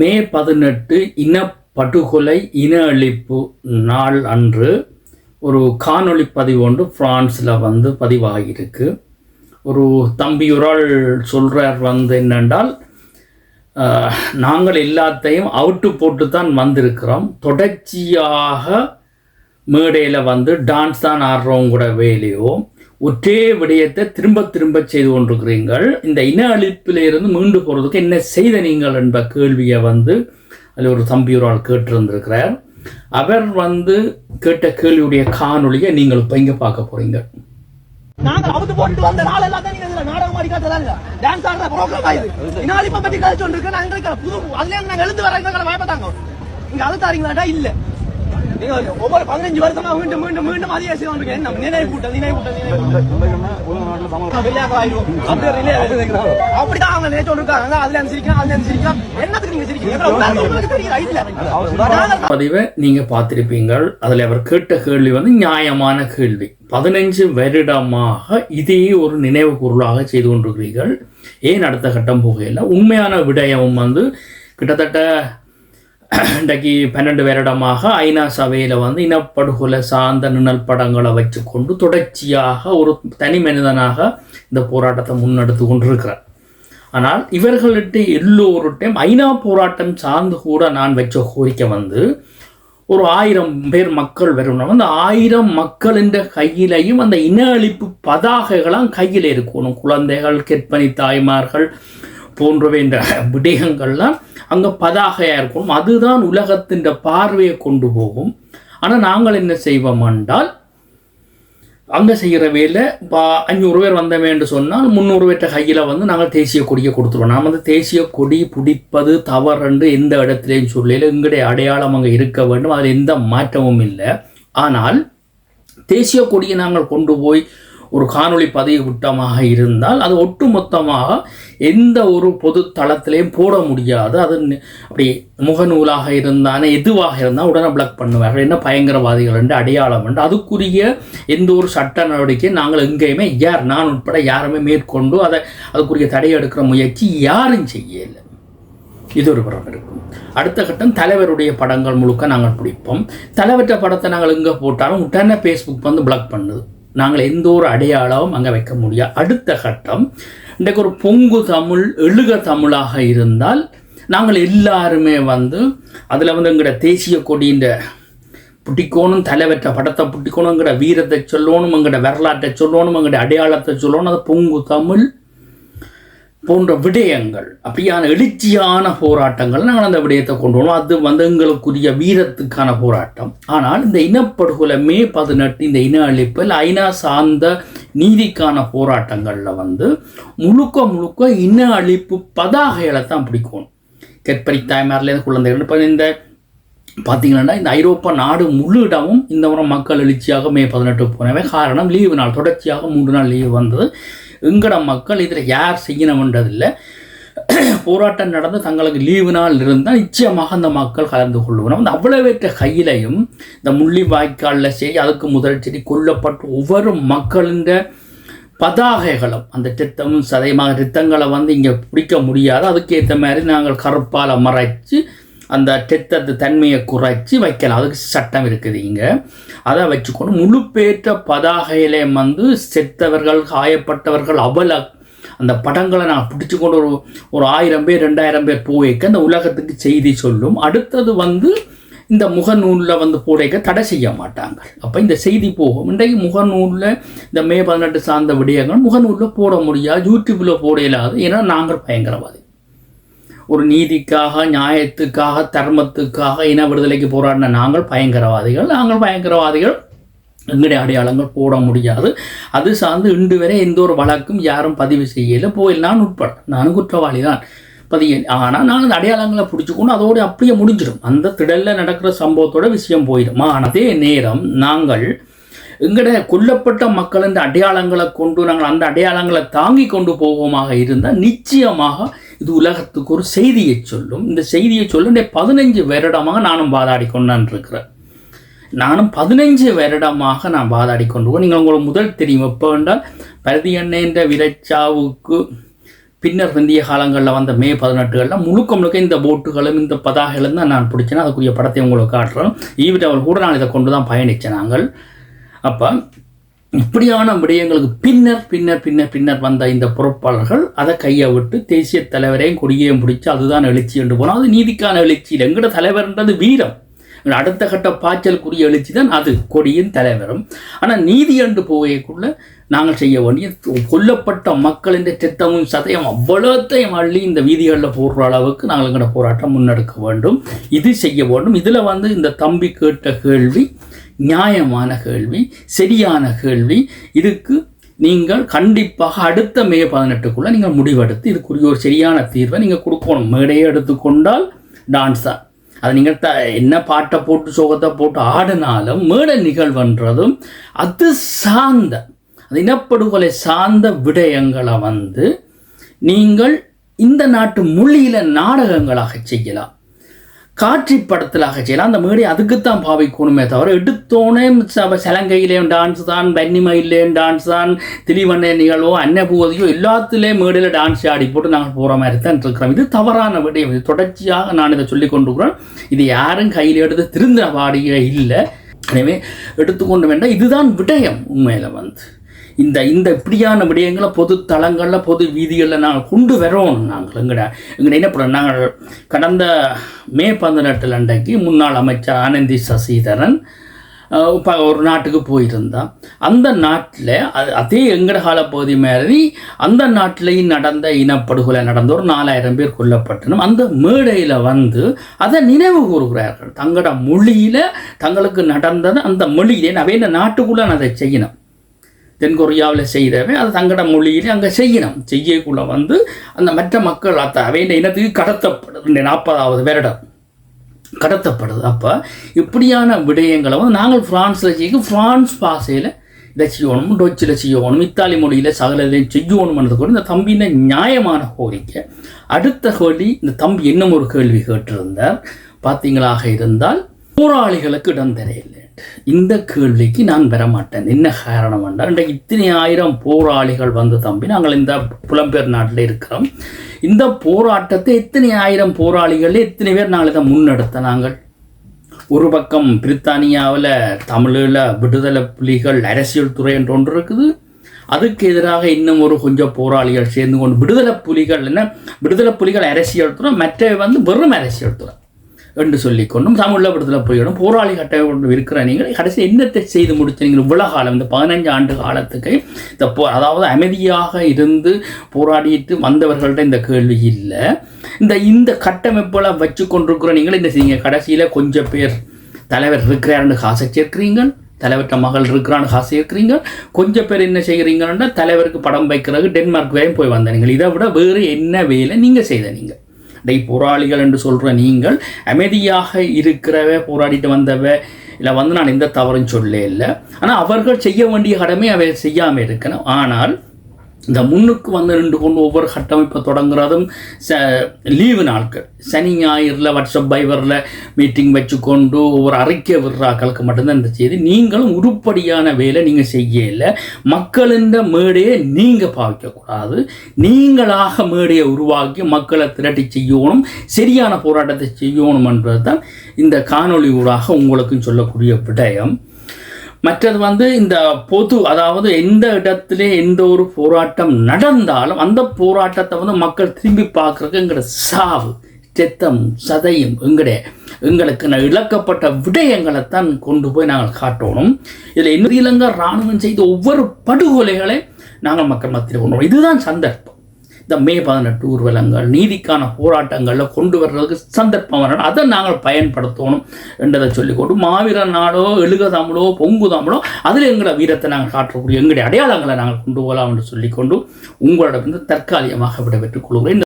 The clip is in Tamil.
மே பதினெட்டு இனப்படுகொலை இன அழிப்பு நாள் அன்று ஒரு காணொளி பதிவு ஒன்று ஃப்ரான்ஸில் வந்து பதிவாகியிருக்கு. ஒரு தம்பியுரால் சொல்கிறார் வந்து என்னென்றால் நாங்கள் எல்லாத்தையும் அவுட்டு போட்டு தான் வந்திருக்கிறோம். தொடர்ச்சியாக மேடையில் வந்து டான்ஸ் தான் ஆடுறவங்க கூட வேலையோ. ஒற்றே விடயத்தை திரும்ப திரும்ப செய்து கொண்டிருக்கிறீர்கள். இந்த இன அழிப்பிலிருந்து மீண்டு போகிறதுக்கு என்ன செய்த நீங்கள் என்ற கேள்வியை வந்து அதில் ஒரு தம்பியூரால் கேட்டிருந்திருக்கிறார். அவர் வந்து கேட்ட கேள்வியுடைய காணொளியை நீங்கள் இப்போ இங்கே பார்க்க போறீங்க? நாங்க அவுத்து போட்டு வந்த நாள் எல்லாம் தான் இதுல நாடகம் மாதிரி டான்ஸ் ஆடுற ப்ரோக்ராம் பத்தி கழிச்சு நாங்க புது அதுல நாங்க எழுந்து வர இங்க அழுத்தாரீங்களாடா இல்ல. ஒவ்வொரு பதினஞ்சு வருஷமா மீண்டும் மீண்டும் மீண்டும் அதே செய்வாங்க என்ன நினைவு கூட்டம் நினைவு கூட்டம் நினைவு கூட்டம் வெளியாக ஆயிரும். அப்படியே relay ஆகுது. அப்படிதான் அவங்க நேற்று இருக்காங்க அதுல இருந்து சிரிக்கலாம் அதுல இருந்து சிரிக்கலாம். என்னத்துக்கு நீங்க சிரிக்கிறீங்க? பார்த்திருப்பீங்கள். அதில் அவர் கேட்ட கேள்வி வந்து நியாயமான கேள்வி. பதினஞ்சு வருடமாக இதே ஒரு நினைவு பொருளாக செய்து கொண்டிருக்கிறீர்கள். ஏன் அடுத்த கட்டம் புகையில் உண்மையான விடயம் வந்து கிட்டத்தட்ட இன்றைக்கு பன்னெண்டு வருடமாக ஐநா சபையில் வந்து இனப்படுகொலை சார்ந்த நிழல் படங்களை வச்சுக்கொண்டு தொடர்ச்சியாக ஒரு தனி மனிதனாக இந்த போராட்டத்தை முன்னெடுத்து கொண்டிருக்கிறார். ஆனால் இவர்கள்ட்ட எல்லோருட்டையும் ஐநா போராட்டம் சார்ந்து கூட நான் வச்ச கோரிக்கை வந்து ஒரு ஆயிரம் பேர் மக்கள் வரணும் அந்த ஆயிரம் மக்களின் கையிலையும் அந்த இன அழிப்பு பதாகைகளாம் கையில் இருக்கணும். குழந்தைகள் கெற்பனி தாய்மார்கள் போன்றவை என்ற விடயங்கள்லாம் அங்கே பதாகையாக இருக்கணும் அதுதான் உலகத்தின் பார்வையை கொண்டு போகும். ஆனால் நாங்கள் என்ன செய்வோம் என்றால் அங்கே செய்கிற வேலை பா அஞ்சூறு பேர் வந்த என்று சொன்னால் முந்நூறு பேர்கிட்ட கையில் வந்து நாங்கள் தேசிய கொடியை கொடுத்துருவோம். நாம் வந்து தேசிய கொடி பிடிப்பது தவறுண்டு எந்த இடத்துலையும் சொல்லல. எங்களுடைய அடையாளம் அங்கே இருக்க வேண்டும். அதில் எந்த மாற்றமும் இல்லை. ஆனால் தேசிய கொடியை நாங்கள் கொண்டு போய் ஒரு காணொளி பதிவு விட்டமாக இருந்தால் அது ஒட்டுமொத்தமாக எந்த ஒரு பொது தளத்திலையும் போட முடியாது. அது அப்படி முகநூலாக இருந்தானே எதுவாக இருந்தால் உடனே பிளாக் பண்ணுவார்கள். என்ன பயங்கரவாதிகள் என்று அடையாளம் என்று அதுக்குரிய எந்த ஒரு சட்ட நடவடிக்கை நாங்கள் எங்கேயுமே யார் நான் உட்பட யாருமே மேற்கொண்டு அதை அதுக்குரிய தடை எடுக்கிற முயற்சி யாரும் செய்யலை. இது ஒரு படம் இருக்கும் அடுத்த கட்டம் தலைவருடைய படங்கள் முழுக்க நாங்கள் பிடிப்போம். தலைவர்கிட்ட படத்தை நாங்கள் எங்கே போட்டாலும் உடனே ஃபேஸ்புக் வந்து பிளாக் பண்ணுது. நாங்கள் எந்த ஒரு அடையாளமும் அங்கே வைக்க முடியாது அடுத்த கட்டம் இன்றைக்கு ஒரு பொங்கு தமிழ் எழுக தமிழாக இருந்தால் நாங்கள் எல்லாருமே வந்து அதில் வந்து எங்களோட தேசிய கொடின்ற புட்டிக்கோணும் தலைவற்ற படத்தை புட்டிக்கோணுங்கிற வீரத்தை சொல்லணும் எங்களோட வரலாற்றை சொல்லணும் எங்களோட அடையாளத்தை சொல்லணும் அது பொங்கு தமிழ். போன்ற விடயங்கள் அப்படியான எழுச்சியான போராட்டங்கள் நாங்கள் அந்த விடயத்தை கொண்டு வரோம் அது வந்து எங்களுக்குரிய வீரத்துக்கான போராட்டம். ஆனால் இந்த இனப்படுகொலை மே பதினெட்டு இந்த இன அழிப்பில் ஐநா சார்ந்த நீதிக்கான போராட்டங்களில் வந்து முழுக்க முழுக்க இன அழிப்பு பதாகைகளை தான் பிடிக்கணும் கெற்பரி தாய்மாரிலேருந்து குழந்தைகள் இப்போ இந்த பார்த்தீங்கன்னா இந்த ஐரோப்பா நாடு முழு இடமும் இந்த முறை மக்கள் எழுச்சியாக மே பதினெட்டு போனவே. காரணம் லீவு நாள் தொடர்ச்சியாக மூன்று நாள் லீவு வந்தது. எங்கட மக்கள் இதில் யார் செய்யணுன்றதில்லை போராட்டம் நடந்து தங்களுக்கு லீவு நாள் இருந்தால் நிச்சயமாக அந்த மக்கள் கலந்து கொள்ளுவோம் அந்த அவ்வளவேற்ற கையிலையும் இந்த முள்ளி வாய்க்காலில் செய்ய அதுக்கு முதல் செடி கொல்லப்பட்ட ஒவ்வொரு மக்களின் பதாகைகளும் அந்த திட்டமும் சதயமாக திட்டங்களை வந்து இங்கே பிடிக்க முடியாது. அதுக்கேற்ற மாதிரி நாங்கள் கருப்பால் மறைச்சு அந்த டெத்தத்து தன்மையை குறைச்சி வைக்கலாம். அதுக்கு சட்டம் இருக்குது இங்கே. அதை வச்சுக்கொண்டு முழுப்பேற்ற பதாகையிலே வந்து செத்தவர்கள் காயப்பட்டவர்கள் அவல அந்த படங்களை நான் பிடிச்சி கொண்டு ஒரு ஒரு ஆயிரம் பேர் ரெண்டாயிரம் பேர் போய்க்க அந்த உலகத்துக்கு செய்தி சொல்லும். அடுத்தது வந்து இந்த முகநூலில் வந்து போடைக்க தடை செய்ய மாட்டாங்க. அப்போ இந்த செய்தி போகும். இன்றைக்கு முகநூலில் இந்த மே பதினெட்டு சார்ந்த விடயங்கள் முகநூலில் போட முடியாது யூடியூப்பில் போட இயலாது ஏன்னா நாங்கள் பயங்கரவாதி. ஒரு நீதிக்காக நியாயத்துக்காக தர்மத்துக்காக இன விடுதலைக்கு போராடின நாங்கள் பயங்கரவாதிகள். நாங்கள் பயங்கரவாதிகள். எங்களுடைய அடையாளங்கள் போட முடியாது. அது சார்ந்து இன்று வரை எந்த ஒரு வழக்கும் யாரும் பதிவு செய்யலை. போயில் நான் உட்பட. நானும் குற்றவாளி தான் பதிய ஆனால் நான் அந்த அடையாளங்களை பிடிச்சிக்கொண்டு அதோடு அப்படியே முடிஞ்சிடும். அந்த திடலில் நடக்கிற சம்பவத்தோட விஷயம் போயிடும். ஆனால் அதே நேரம். நாங்கள் எங்கட கொல்லப்பட்ட மக்களின் அடையாளங்களை கொண்டு நாங்கள் அந்த அடையாளங்களை தாங்கி கொண்டு போவோமாக இருந்தால் நிச்சயமாக இது உலகத்துக்கு ஒரு செய்தியை சொல்லும். இந்த செய்தியை சொல்ல பதினஞ்சு வருடமாக நானும் வாதாடி கொண்டான் இருக்கிறேன். நானும் பதினஞ்சு வருடமாக நான் வாதாடி கொண்டு நீங்கள் உங்களுக்கு முதல் தெரியும். எப்போ என்றால் பரதி என்ற விரைச்சாவுக்கு பின்னர் பிந்திய காலங்களில் வந்த மே பதினெட்டுகளில் முழுக்க முழுக்க இந்த போட்டுகளும் இந்த பதாகைகளும் தான் நான் பிடிச்சேன். அதுக்குரிய படத்தை உங்களுக்கு காட்டுறோம் ஈவிட்டவள் கூட நான் இதை கொண்டு தான் பயணித்தேன். நாங்கள் அப்போ இப்படியான விடயங்களுக்கு பின்னர் பின்னர் பின்னர் பின்னர் வந்த இந்த பொறுப்பாளர்கள் அதை கையை விட்டு தேசிய தலைவரையும் கொடியையும் பிடிச்சி அதுதான் எழுச்சி என்று போனால் அது நீதிக்கான எழுச்சி எங்கட தலைவர்ன்றது வீரம். அடுத்த கட்ட பாய்ச்சலுக்குரிய எழுச்சி தான் அது கொடியின் தலைவரும். ஆனால் நீதி என்று போகக்குள்ள நாங்கள் செய்ய வேண்டிய கொல்லப்பட்ட மக்களின் சித்தமும் சதயம் அவ்வளோத்தையும் அள்ளி இந்த வீதிகளில் போடுற அளவுக்கு நாங்கள் எங்களோட போராட்டம் முன்னெடுக்க வேண்டும். இது செய்ய வேண்டும். இதில் வந்து இந்த தம்பி கேட்ட கேள்வி நியாயமான கேள்வி சரியான கேள்வி. இதுக்கு நீங்கள் கண்டிப்பாக அடுத்த மே பதினெட்டுக்குள்ளே நீங்கள் முடிவெடுத்து இதுக்குரிய ஒரு சரியான தீர்வை நீங்கள் கொடுக்கணும். மேடையை எடுத்துக்கொண்டால் டான்ஸ் தான் அது நீங்கள் த என்ன பாட்டை போட்டு சோகத்தை போட்டு ஆடினாலும் மேடை நிகழ்வுன்றதும் அது சார்ந்த அது இனப்படுகொலை சார்ந்த விடயங்களை வந்து நீங்கள் இந்த நாட்டு மொழியில் நாடகங்களாக செய்யலாம். காட்சி படத்திலாக செய்யலாம். அந்த மேடை அதுக்குத்தான் பாவிக்கணுமே தவிர எடுத்தோனே சலங்கையிலேயும் டான்ஸ் தான் பன்னிமையிலேயும் டான்ஸ் தான் திலிவண்ண நிகழ்வோ அன்னபூதியோ எல்லாத்துலேயும் மேடையில் டான்ஸ் ஆடி போட்டு நாங்கள் போகிற மாதிரி தான் இருக்கிறோம். இது தவறான விடயம் இது தொடர்ச்சியாக நான் இதை சொல்லிக் கொண்டிருக்கிறேன். இது யாரும் கையில் எடுத்து திருந்த பாடியே இல்லை. எனவே எடுத்துக்கொண்டு வேண்டாம். இதுதான் விடயம் உண்மையில் வந்து. இந்த இந்த இப்படியான விடயங்களை பொது தளங்களில் பொது வீதிகளில் நாங்கள் கொண்டு வரோம் நாங்கள் எங்கட எங்கட என்ன பண்ணுறோம் நாங்கள் கடந்த மே பதினெட்டில் அன்றைக்கு முன்னாள் அமைச்சர் ஆனந்தி சசிதரன் இப்போ ஒரு நாட்டுக்கு போயிருந்தான் அந்த நாட்டில் அது அதே எங்கட பகுதி மாதிரி அந்த நாட்டிலையும் நடந்த இனப்படுகொலை நடந்த ஒரு நாலாயிரம் பேர் கொல்லப்பட்டனும் அந்த மேடையில் வந்து அதை நினைவு கூறுகிறார்கள். தங்களோட மொழியில் தங்களுக்கு நடந்தது அந்த மொழியிலே நான் இந்த நாட்டுக்குள்ளே அதை செய்யணும். தென்கொரியாவில் செய்தவை அது தங்கட மொழியிலே அங்கே செய்யணும். செய்யக்குள்ள வந்து அந்த மற்ற மக்கள் அத்த இந்த இனத்துக்கு கடத்தப்படுது. இந்த நாற்பதாவது வருடம் கடத்தப்படுது. அப்போ இப்படியான விடயங்களை வந்து நாங்கள் ஃப்ரான்ஸில் செய்யும் ஃப்ரான்ஸ் பாஷையில் இதை செய்யணும் டொச்சில் செய்யணும் இத்தாலி மொழியில் சகலதையும் செய்யணும்ன்றது கூட இந்த தம்பியின் நியாயமான கோரிக்கை. அடுத்த கேள்வி இந்த தம்பி இன்னும் ஒரு கேள்வி கேட்டிருந்தார். பார்த்தீங்களாக இருந்தால் போராளிகளுக்கு இடம் தெரியல இந்த கேள்விக்கு நான் பெற மாட்டேன் என்ன காரணம் என்றால் இன்றைக்கு இத்தனை ஆயிரம் போராளிகள் வந்து தம்பி நாங்கள் இந்த புலம்பெயர் நாட்டில் இருக்கிறோம். இந்த போராட்டத்தை எத்தனை ஆயிரம் போராளிகள் எத்தனை பேர் நாங்கள் இதை முன்னெடுத்த நாங்கள் ஒரு பக்கம் பிரித்தானியாவில் தமிழில் விடுதலை புலிகள் அரசியல் துறை என்று ஒன்று இருக்குது. அதுக்கு எதிராக இன்னும் ஒரு கொஞ்சம் போராளிகள் சேர்ந்து கொண்டு விடுதலை புலிகள் என்ன? விடுதலை புலிகள் அரசியல் துறை மற்ற வந்து வெறும் அரசியல் துறை. என்று சொல்லிக்கொண்டும் தமிழ் படத்தில் போயிடும். போராளி கட்டமைப்பு கொண்டு இருக்கிற நீங்கள் கடைசி என்னத்தை செய்து முடிச்சு நீங்கள் இவ்வளோ காலம் இந்த பதினஞ்சு ஆண்டு காலத்துக்கு இந்த போ அதாவது அமைதியாக இருந்து போராடிட்டு வந்தவர்கள்ட்ட இந்த கேள்வி இல்லை. இந்த இந்த கட்டமைப்பெல்லாம் வச்சு கொண்டிருக்கிற நீங்கள் என்ன செய்யுங்க கடைசியில் கொஞ்சம் பேர் தலைவர் இருக்கிறாருன்னு காசை சேர்க்கிறீங்க தலைவர்கிட்ட மகள் இருக்கிறான்னு காசு இருக்கிறீங்க கொஞ்சம் பேர் என்ன செய்கிறீங்கன்னா தலைவருக்கு படம் வைக்கிறதுக்கு டென்மார்க் வரையும் போய் வந்தீங்க இதை விட வேறு என்ன வேலை நீங்கள் செய்த நீங்கள்? டை போராளிகள் என்று சொல்கிற நீங்கள் அமைதியாக இருக்கிறவ போராடிட்டு வந்தவ. இல்லை வந்து நான் எந்த தவறும் சொல்ல இல்லை. ஆனால் அவர்கள் செய்ய வேண்டிய கடமை அவை செய்யாமல் இருக்கணும். ஆனால் இந்த முன்னுக்கு வந்து நின்று கொண்டு ஒவ்வொரு கட்டமைப்பை தொடங்குறதும் ச லீவு நாட்கள். சனி ஞாயிறில் வாட்ஸ்அப் பைவரில் மீட்டிங் வச்சுக்கொண்டு ஒவ்வொரு அறிக்கை விடுறாக்களுக்கு மட்டும்தான் இந்த செய்தி. நீங்களும் உருப்படியான வேலை நீங்கள் செய்யல. மக்களின் மேடையை நீங்கள் பாவிக்கக்கூடாது நீங்களாக மேடையை உருவாக்கி மக்களை திரட்டி செய்யணும். சரியான போராட்டத்தை செய்யணும் என்றது தான் இந்த காணொளி ஊடாக உங்களுக்கும் சொல்லக்கூடிய விடயம். மற்றது வந்து இந்த பொது அதாவது எந்த இடத்துல எந்த ஒரு போராட்டம் நடந்தாலும் அந்த போராட்டத்தை வந்து மக்கள் திரும்பி பார்க்குறதுக்கு எங்களோட சாவு செத்தம் சதையும் எங்கடைய எங்களுக்கு இழக்கப்பட்ட விடயங்களை தான் கொண்டு போய் நாங்கள் காட்டணும். இதில் என்ன இலங்கை இராணுவம் செய்த ஒவ்வொரு படுகொலைகளை நாங்கள் மக்கள் மத்தியில் கொண்டு இதுதான் சந்தர்ப்பம். இந்த மே பதினெட்டு ஊர்வலங்கள் நீதிக்கான போராட்டங்களில் கொண்டு வர்றதுக்கு சந்தர்ப்பம் வரணும். அதை நாங்கள் பயன்படுத்தணும் என்றதை சொல்லிக்கொண்டு மாவீர நாடோ எழுக தமிழோ பொங்கு தமிழோ அதில் எங்களை வீரத்தை நாங்கள் காட்டக்கூடிய எங்களுடைய அடையாளங்களை நாங்கள் கொண்டு போகலாம் என்று சொல்லிக்கொண்டு உங்களிடம் தற்காலிகமாக விடைபெற்றுக் கொள்கிறேன்.